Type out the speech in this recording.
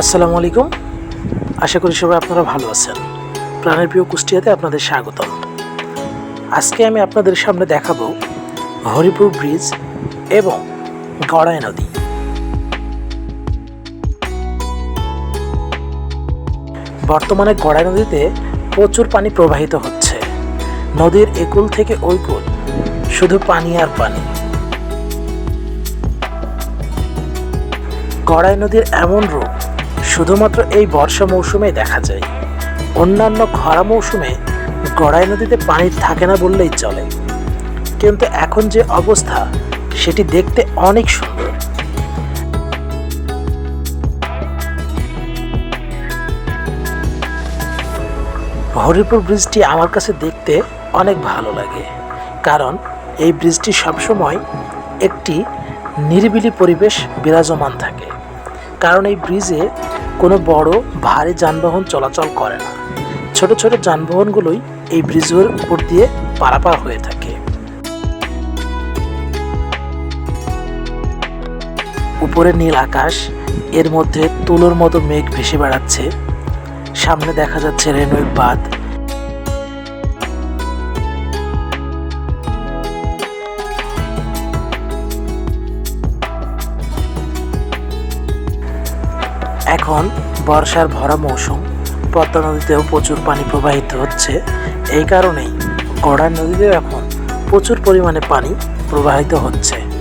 আসসালামু আলাইকুম। আশা করি সবাই আপনারা ভালো আছেন। প্রাণের প্রিয় কুষ্টিয়াতে আপনাদের স্বাগতম। আজকে আমি আপনাদের সামনে দেখাবো হরিপুর ব্রিজ এবং গড়াই নদী। বর্তমানে গড়াই নদীতে প্রচুর পানি প্রবাহিত হচ্ছে। নদীর একুল থেকে ওই কুল শুধু পানি আর পানি। গড়াই নদীর এমন রূপ শুধুমাত্র এই বর্ষা মৌসুমে দেখা যায়। অন্যান্য খরা মৌসুমে গড়াই নদীতে পানি থাকে না বললেই চলে। কিন্তু এখন যে অবস্থা, সেটি দেখতে অনেক সুন্দর। হরিপুর ব্রিজটি আমার কাছে দেখতে অনেক ভালো লাগে। কারণ এই ব্রিজটি সবসময় একটি নিরিবিলি পরিবেশ বিরাজমান থাকে। কারণ এই ব্রিজে কোনো বড়, ভারী যানবাহন চলাচল করে না। ছোট ছোট যানবাহনগুলোই এই ব্রিজের উপর দিয়ে পারাপার হয়ে থাকে। উপরে নীল আকাশ, এর মধ্যে তুলোর মতো মেঘ ভেসে বেড়াচ্ছে। সামনে দেখা যাচ্ছে রেলওয়ে বাঁধ। এখন বর্ষার ভরা মৌসুম, পদ্মা নদীতেও প্রচুর পানি প্রবাহিত হচ্ছে। এই কারণেই গড়া নদীতেও এখন প্রচুর পরিমাণে পানি প্রবাহিত হচ্ছে।